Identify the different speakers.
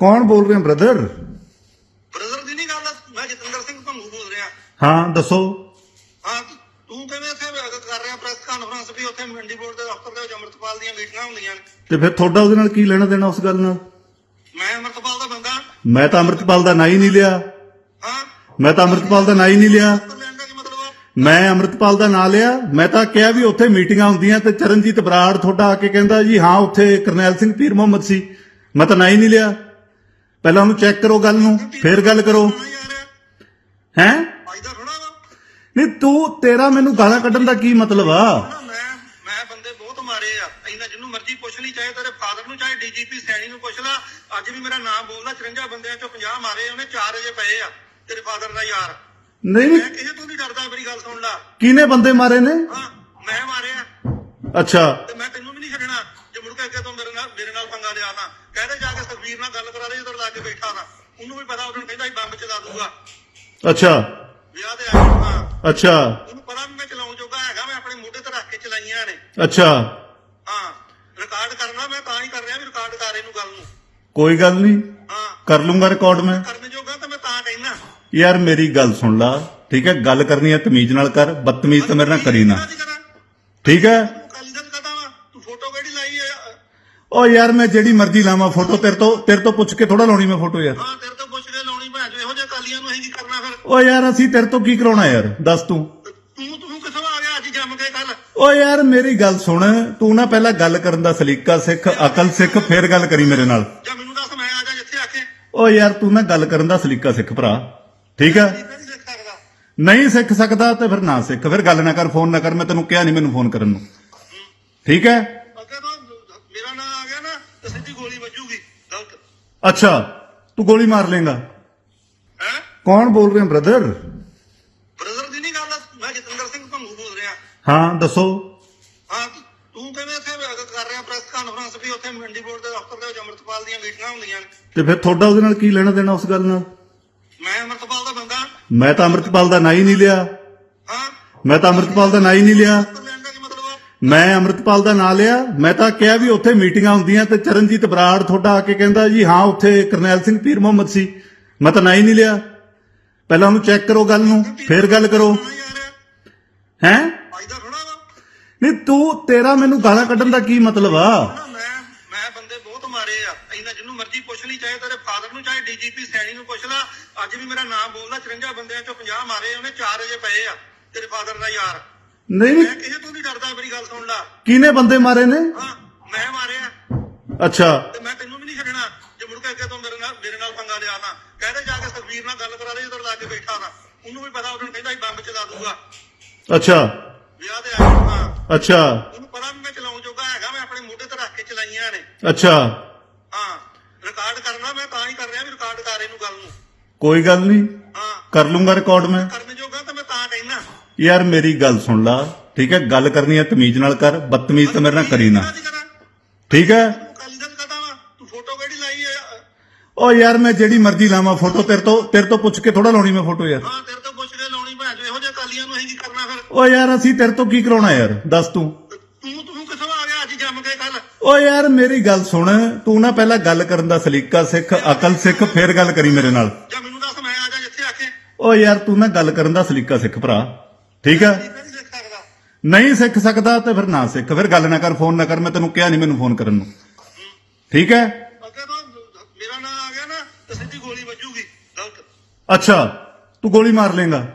Speaker 1: ਕੌਣ ਬੋਲ ਰਹੇ ਬ੍ਰਦਰ
Speaker 2: ਬ੍ਰਦਰ ਦੀ ਨਹੀਂ ਗੱਲ ਮੈਂ ਜਤਿੰਦਰ ਸਿੰਘ ਭੰਗੂ ਬੋਲ ਰਿਹਾ।
Speaker 1: ਹਾਂ ਦੱਸੋ।
Speaker 2: ਹਾਂ ਤੂੰ ਕਿਵੇਂ ਇੱਥੇ ਕਰ ਰਿਹਾ ਪ੍ਰੈਸ ਕਾਨਫਰੰਸ ਵੀ? ਉੱਥੇ ਮੰਡੀ ਬੋਰਡ ਦੇ ਦਫ਼ਤਰ ਦੇ ਵਿੱਚ ਅੰਮ੍ਰਿਤਪਾਲ ਦੀਆਂ ਮੀਟਿੰਗਾਂ ਹੁੰਦੀਆਂ ਨੇ।
Speaker 1: ਤੇ ਫਿਰ ਤੁਹਾਡਾ ਉਹਦੇ ਨਾਲ ਕੀ ਲੈਣਾ ਦੇਣਾ ਉਸ ਗੱਲ ਨਾਲ?
Speaker 2: ਮੈਂ ਅੰਮ੍ਰਿਤਪਾਲ ਦਾ ਬੰਦਾ।
Speaker 1: ਮੈਂ ਤਾਂ ਅੰਮ੍ਰਿਤਪਾਲ ਦਾ ਨਾਂ ਹੀ ਨਹੀਂ ਲਿਆ।
Speaker 2: ਹਾਂ।
Speaker 1: ਮੈਂ ਤਾਂ ਅੰਮ੍ਰਿਤਪਾਲ ਦਾ ਨਾਂ ਹੀ ਨਹੀਂ ਲਿਆ। ਮੈਂ ਅੰਮ੍ਰਿਤਪਾਲ ਦਾ ਨਾਂ ਲਿਆ। ਮੈਂ ਤਾਂ ਕਿਹਾ ਵੀ ਉੱਥੇ ਮੀਟਿੰਗਾਂ ਹੁੰਦੀਆਂ ਤੇ ਚਰਨਜੀਤ ਬਰਾੜ ਤੁਹਾਡਾ ਆ ਕੇ ਕਹਿੰਦਾ ਜੀ ਹਾਂ ਉੱਥੇ ਕਰਨੈਲ ਸਿੰਘ ਪੀਰ ਮੁਹੰਮਦ ਸੀ। ਮੈਂ ਤਾਂ ਨਾਂ ਹੀ ਨਹੀਂ ਲਿਆ। ਪਹਿਲਾਂ ਉਹਨੂੰ ਚੈੱਕ ਕਰੋ ਗੱਲ ਨੂੰ ਫਿਰ ਗੱਲ ਕਰੋ।
Speaker 2: ਹਾਂ?
Speaker 1: ਨਹੀਂ ਤੂੰ ਤੇਰਾ ਮੈਨੂੰ ਗਾਲਾਂ ਕੱਢਣ ਦਾ ਕੀ ਮਤਲਬ ਆ?
Speaker 2: ਮੈਂ ਮੈਂ ਬੰਦੇ ਬਹੁਤ ਮਾਰੇ ਆ। ਇੰਨਾ ਜਿਹਨੂੰ ਮਰਜ਼ੀ ਪੁੱਛ ਲਈ ਚਾਹੇ ਤੇਰੇ ਫਾਦਰ ਨੂੰ ਚਾਹੇ ਡੀਜੀਪੀ ਸੈਣੀ ਨੂੰ ਪੁੱਛ ਲਾ। ਅੱਜ ਵੀ ਮੇਰਾ ਨਾਮ ਬੋਲਦਾ 54 ਬੰਦਿਆਂ ਚੋਂ 50 ਮਾਰੇ ਉਹਨੇ 4 ਵਜੇ ਪਏ ਆ ਤੇਰੇ ਫਾਦਰ ਦਾ ਯਾਰ।
Speaker 1: ਨਹੀਂ
Speaker 2: ਮੈਂ ਕਿਸੇ ਤੋਂ ਨਹੀਂ ਡਰਦਾ ਮੇਰੀ ਗੱਲ ਸੁਣ ਲਾ।
Speaker 1: ਕਿਹਨੇ ਬੰਦੇ ਮਾਰੇ ਨੇ?
Speaker 2: ਹਾਂ ਮੈਂ ਮਾਰਿਆ।
Speaker 1: ਅੱਛਾ
Speaker 2: ਤੇ ਮੈਂ ਤੈਨੂੰ ਵੀ ਨਹੀਂ ਛੱਡਣਾ ਜੇ ਮੁੜ ਕੇ ਅੱਗੇ ਤੋਂ ਮੇਰੇ ਨਾਲ ਮੇਰੇ ਨਾਲ ਪੰਗਾ ਲਿਆ ਨਾ ਕਹਦੇ ਸੁਖਵੀਰ ਨਾਲ ਗੱਲ ਕਰਾ ਦੇ ਜਦੋਂ ਲਾ ਕੇ ਬੈਠਾ ਨਾ ਉਹਨੂੰ ਵੀ ਪਤਾ ਉਹਨੂੰ ਕਹਿੰਦਾ ਸੀ ਬੰਬ ਚਲਾ ਦੂਗਾ।
Speaker 1: ਅੱਛਾ।
Speaker 2: ਵਿਆਹ ਤੇ ਆਇਆ ਹਾਂ।
Speaker 1: ਅੱਛਾ।
Speaker 2: ਉਹਨੂੰ ਪਤਾ ਵੀ ਮੈਂ ਚਲਾਉਣ ਜੋਗਾ ਹੈਗਾ ਮੈਂ ਆਪਣੇ ਮੋਢੇ ਤੇ ਰੱਖ ਕੇ ਚਲਾਈਆਂ ਨੇ।
Speaker 1: ਅੱਛਾ।
Speaker 2: ਹਾਂ ਰਿਕਾਰਡ ਕਰਨਾ ਮੈਂ ਤਾਂ ਹੀ ਕਰ ਰਿਹਾ ਵੀ ਰਿਕਾਰਡ ਕਰ ਇਹਨੂੰ ਗੱਲ ਨੂੰ।
Speaker 1: ਕੋਈ ਗੱਲ ਨਹੀਂ।
Speaker 2: ਹਾਂ।
Speaker 1: ਕਰ ਲੂੰਗਾ ਰਿਕਾਰਡ ਮੈਂ।
Speaker 2: ਕਰਨ ਜੋਗਾ ਤਾਂ ਮੈਂ ਤਾਂ ਕਹਿਣਾ
Speaker 1: ਯਾਰ ਮੇਰੀ ਗੱਲ ਸੁਣ ਲਾ। ਠੀਕ ਹੈ ਗੱਲ ਕਰਨੀ ਹੈ ਤਮੀਜ਼ ਨਾਲ ਕਰ ਬਦਤਮੀਜ਼ ਤਾਂ ਮੇਰੇ ਨਾਲ ਕਰੀ ਨਾ। ਠੀਕ ਹੈ
Speaker 2: ਤੂੰ ਕੱਲ ਦਿਨ ਕਹਦਾ ਵਾ ਤੂੰ ਫੋਟੋ ਕਿਹੜੀ ਲਾਈ ਹੈ
Speaker 1: ਓ ਯਾਰ ਮੈਂ ਜਿਹੜੀ ਮਰਜ਼ੀ ਲਾਵਾਂ ਫੋਟੋ ਤੇਰੇ ਤੋਂ ਤੇਰੇ ਤੋਂ ਪੁੱਛ ਕੇ ਥੋੜਾ ਲਾਉਣੀ ਮੈਂ ਫੋਟੋ ਯਾਰ।
Speaker 2: ਹਾਂ ਤੇਰੇ ਤੋਂ ਪੁੱਛ ਕੇ ਲਾਉਣੀ ਚੋ ਇਹੋ ਜਿਹੇ ਕਾਲੀਆਂ ਨੂੰ ਅਸੀਂ ਕੀ ਕਰਨਾ ਫਿਰ?
Speaker 1: ਓ ਯਾਰ ਅਸੀਂ ਤੇਰੇ ਤੋਂ ਕੀ ਕਰਾਉਣਾ ਯਾਰ ਦੱਸ ਤੂੰ।
Speaker 2: ਤੂੰ ਤੂੰ ਕਿੱਥੋਂ ਆ ਗਿਆ ਅੱਜ ਜੰਮ ਕੇ ਕੱਲ
Speaker 1: ਓ ਯਾਰ ਮੇਰੀ ਗੱਲ ਸੁਣ ਤੂੰ ਨਾ ਪਹਿਲਾਂ ਗੱਲ ਕਰਨ ਦਾ ਸਲੀਕਾ ਸਿੱਖ ਅਕਲ ਸਿੱਖ ਫਿਰ ਗੱਲ ਕਰੀ ਮੇਰੇ ਨਾਲ।
Speaker 2: ਜਾਂ ਮੈਨੂੰ ਦੱਸ ਮੈਂ ਆ ਜਾ ਜਿੱਥੇ ਆਖੇ
Speaker 1: ਓ ਯਾਰ ਤੂੰ ਨਾ ਗੱਲ ਕਰਨ ਦਾ ਸਲੀਕਾ ਸਿੱਖ ਭਰਾ ਠੀਕ ਹੈ
Speaker 2: ਨਹੀਂ ਨਹੀਂ ਸਿੱਖ ਸਕਦਾ।
Speaker 1: ਨਹੀਂ ਸਿੱਖ ਸਕਦਾ ਤੇ ਫਿਰ ਨਾ ਸਿੱਖ ਫਿਰ ਗੱਲ ਨਾ ਕਰ ਫੋਨ ਨਾ ਕਰ ਮੈਂ ਤੈਨੂੰ ਕਿਹਾ ਨਹੀਂ ਮੈਨੂੰ ਫੋਨ ਕਰਨ ਨੂੰ। ਠੀਕ ਹੈ
Speaker 2: ਅੱਗੇ ਤੋਂ ਮੇਰਾ ਨਾਂ ਆ ਗਿਆ ਨਾ ਤੇ ਸਿੱਧੀ ਗੋਲੀ ਵੱਜੂਗੀ ਗਲਤ
Speaker 1: ਅੱਛਾ ਤੂੰ ਗੋਲੀ ਮਾਰ ਲੇਗਾ
Speaker 2: ਹੈ?
Speaker 1: ਕੌਣ ਬੋਲ ਰਹੇ ਬ੍ਰਦਰ
Speaker 2: ਬ੍ਰਦਰ ਦੀ ਨਹੀਂ ਗੱਲ ਮੈਂ ਜਤਿੰਦਰ ਸਿੰਘ ਭੰਗੂ ਬੋਲ ਰਿਹਾ।
Speaker 1: ਹਾਂ ਦੱਸੋ।
Speaker 2: ਹਾਂ ਤੂੰ ਕਿਵੇਂ ਇੱਥੇ ਕਰ ਰਿਹਾ ਪ੍ਰੈਸ ਕਾਨਫਰੰਸ ਵੀ ਉੱਥੇ ਮੰਡੀ ਬੋਰਡ ਦੇ ਦਫ਼ਤਰ ਦੇ ਵਿੱਚ ਅੰਮ੍ਰਿਤਪਾਲ ਦੀਆਂ ਮੀਟਿੰਗਾਂ ਹੁੰਦੀਆਂ ਨੇ।
Speaker 1: ਤੇ ਫਿਰ ਤੁਹਾਡਾ ਉਹਦੇ ਨਾਲ ਕੀ ਲੈਣਾ ਦੇਣਾ ਉਸ ਗੱਲ ਨਾਲ?
Speaker 2: ਮੈਂ ਅੰਮ੍ਰਿਤਪਾਲ ਦਾ ਬੰਦਾ।
Speaker 1: ਮੈਂ ਤਾਂ ਅੰਮ੍ਰਿਤਪਾਲ ਦਾ ਨਾਂ ਹੀ ਨਹੀਂ ਲਿਆ।
Speaker 2: ਹਾਂ।
Speaker 1: ਮੈਂ ਤਾਂ ਅੰਮ੍ਰਿਤਪਾਲ ਦਾ ਨਾਂ ਹੀ ਨਹੀਂ ਲਿਆ। ਮੈਂ ਅੰਮ੍ਰਿਤਪਾਲ ਦਾ ਨਾਂ ਲਿਆ, ਮੈਂ ਤਾਂ ਕਿਹਾ ਵੀ ਉੱਥੇ ਮੀਟਿੰਗਾਂ ਹੁੰਦੀਆਂ ਤੇ ਚਰਨਜੀਤ ਬਰਾੜ ਤੁਹਾਡਾ ਆ ਕੇ ਕਹਿੰਦਾ ਜੀ, ਹਾਂ, ਉੱਥੇ ਕਰਨੈਲ ਸਿੰਘ ਪੀਰ ਮੁਹੰਮਦ ਸੀ। ਮੈਂ ਤਾਂ ਨਾਂ ਹੀ ਨਹੀਂ ਲਿਆ। ਪਹਿਲਾਂ ਉਹਨੂੰ ਚੈੱਕ ਕਰੋ ਗੱਲ ਨੂੰ, ਫਿਰ ਗੱਲ ਕਰੋ।
Speaker 2: ਹਾਂ?
Speaker 1: ਨਹੀਂ, ਤੂੰ, ਤੇਰਾ ਮੈਨੂੰ ਗਾਲਾਂ ਕੱਢਣ ਦਾ ਕੀ ਮਤਲਬ ਆ?
Speaker 2: ਮੈਂ ਮੈਂ ਬੰਦੇ ਬਹੁਤ ਮਾਰੇ ਆ ਇੰਨਾ ਜਿਹਨੂੰ ਮਰਜ਼ੀ ਪੁੱਛ ਲਈ ਚਾਹੇ ਤੇਰੇ ਫਾਦਰ ਨੂੰ ਚਾਹੇ ਡੀਜੀਪੀ ਸੈਣੀ ਨੂੰ ਪੁੱਛ ਲਾ ਅੱਜ ਵੀ ਮੇਰਾ ਨਾਮ ਬੋਲਦਾ 54 ਬੰਦਿਆਂ ਚੋਂ 50 ਮਾਰੇ ਉਹਨੇ 4 ਵਜੇ ਪਏ ਆ, ਤੇਰੇ ਫਾਦਰ ਦਾ ਯਾਰ।
Speaker 1: ਨਹੀਂ।
Speaker 2: ਮੈਂ
Speaker 1: ਨਹੀਂ
Speaker 2: ਕਿਸੇ ਤੋਂ ਨਹੀਂ ਡਰਦਾ ਮੇਰੀ ਗੱਲ ਸੁਣ ਲਾ।
Speaker 1: ਕਿਹਨੇ ਬੰਦੇ ਮਾਰੇ ਨੇ?
Speaker 2: ਹਾਂ ਮੈਂ ਮਾਰਿਆ।
Speaker 1: ਅੱਛਾ।
Speaker 2: ਤੇ ਮੈਂ ਤੈਨੂੰ ਵੀ ਨਹੀਂ ਛੱਡਣਾ ਜੇ ਮੁੜ ਕੇ ਅੱਗੇ ਤੋਂ ਮੇਰੇ ਨਾਲ ਮੇਰੇ ਨਾਲ ਪੰਗਾ ਲਿਆ ਨਾ ਕਹਦੇ ਜਾ ਕੇ ਸੁਖਵੀਰ ਨਾਲ ਗੱਲ ਕਰਾ ਦੇ ਜਦੋਂ ਲਾ ਕੇ ਬੈਠਾ ਨਾ ਉਹਨੂੰ ਵੀ ਪਤਾ ਉਹਨੂੰ ਕਹਿੰਦਾ ਸੀ ਬੰਬ ਚਲਾ ਦੂਗਾ।
Speaker 1: ਅੱਛਾ।
Speaker 2: ਵਿਆਹ ਤੇ ਆਇਆ ਹਾਂ
Speaker 1: ਅੱਛਾ।
Speaker 2: ਉਹਨੂੰ ਪਤਾ ਵੀ ਮੈਂ ਚਲਾਉਣ ਜੋਗਾ ਹੈਗਾ ਮੈਂ ਆਪਣੇ ਮੋਢੇ ਤੇ ਰੱਖ ਕੇ ਚਲਾਈਆਂ ਨੇ।
Speaker 1: ਅੱਛਾ।
Speaker 2: ਹਾਂ ਰਿਕਾਰਡ ਕਰਨਾ ਮੈਂ ਤਾਂ ਹੀ ਕਰ ਰਿਹਾ ਵੀ ਰਿਕਾਰਡ ਕਰ ਇਹਨੂੰ ਗੱਲ ਨੂੰ।
Speaker 1: ਕੋਈ ਗੱਲ ਨਹੀਂ।
Speaker 2: ਹਾਂ।
Speaker 1: ਕਰ ਲੂੰਗਾ ਰਿਕਾਰਡ ਮੈਂ।
Speaker 2: ਕਰਨ ਮੈਂ
Speaker 1: ਯਾਰ ਮੇਰੀ ਗੱਲ ਸੁਣ ਲਾ ਠੀਕ ਹੈ? ਗੱਲ ਕਰਨੀ ਹੈ ਤਮੀਜ਼ ਨਾਲ ਕਰ ਬਦਤਮੀਜ਼ ਤਾਂ ਮੇਰੇ ਨਾਲ ਕਰੀ ਨਾ। ਠੀਕ ਹੈ?
Speaker 2: ਤੂੰ ਕੱਲ ਦਿਨ ਕਹਦਾ ਵਾ ਤੂੰ ਫੋਟੋ ਕਿਹੜੀ ਲਾਈ ਹੈ
Speaker 1: ਓ ਯਾਰ ਮੈਂ ਜਿਹੜੀ ਮਰਜ਼ੀ ਲਾਵਾਂ ਫੋਟੋ ਤੇਰੇ ਤੋਂ ਤੇਰੇ ਤੋਂ ਪੁੱਛ ਕੇ ਥੋੜਾ ਲਾਉਣੀ ਮੈਂ ਫੋਟੋ ਯਾਰ।
Speaker 2: ਹਾਂ ਤੇਰੇ ਤੋਂ ਪੁੱਛ ਕੇ ਲਾਉਣੀ ਭੈਣ ਇਹੋ ਜਿਹੇ ਕਾਲੀਆਂ ਨੂੰ ਅਸੀਂ ਕੀ ਕਰਨਾ ਫਿਰ?
Speaker 1: ਓ ਯਾਰ ਅਸੀਂ ਤੇਰੇ ਤੋਂ ਕੀ ਕਰਾਉਣਾ ਯਾਰ? ਦੱਸ ਤੂੰ।
Speaker 2: ਤੂੰ ਤੂੰ ਕਿੱਥੋਂ ਆ ਗਿਆ ਅੱਜ ਜੰਮ ਕੇ ਕੱਲ
Speaker 1: ਓ ਯਾਰ ਮੇਰੀ ਗੱਲ ਸੁਣ ਤੂੰ ਨਾ ਪਹਿਲਾਂ ਗੱਲ ਕਰਨ ਦਾ ਸਲੀਕਾ ਸਿੱਖ ਅਕਲ ਸਿੱਖ ਫਿਰ ਗੱਲ ਕਰੀ ਮੇਰੇ ਨਾਲ।
Speaker 2: ਜਾਂ ਮੈਨੂੰ ਦੱਸ ਮੈਂ ਆ ਜਾ ਜਿੱਥੇ ਆਖੇ
Speaker 1: ਓ ਯਾਰ ਤੂੰ ਨਾ ਗੱਲ ਕਰਨ ਦਾ ਸਲੀਕਾ ਸਿੱਖ ਭਰਾ। ਠੀਕ ਹੈ?
Speaker 2: ਨਹੀਂ ਸਿੱਖ ਸਕਦਾ।
Speaker 1: ਤੇ ਫਿਰ ਨਾ ਸਿੱਖ। ਫਿਰ ਗੱਲ ਨਾ ਕਰ ਫੋਨ ਨਾ ਕਰ ਮੈਂ ਤੈਨੂੰ ਕਿਹਾ ਨਹੀਂ ਮੈਨੂੰ ਫੋਨ ਕਰਨ ਨੂੰ। ਠੀਕ ਹੈ?
Speaker 2: ਮੇਰਾ ਨਾਂ ਆ ਗਿਆ ਨਾ ਤੇ ਸਿੱਧੀ ਗੋਲੀ ਵੱਜੂਗੀ। ਗਲਤ।
Speaker 1: ਅੱਛਾ ਤੂੰ ਗੋਲੀ ਮਾਰ ਲੇਗਾ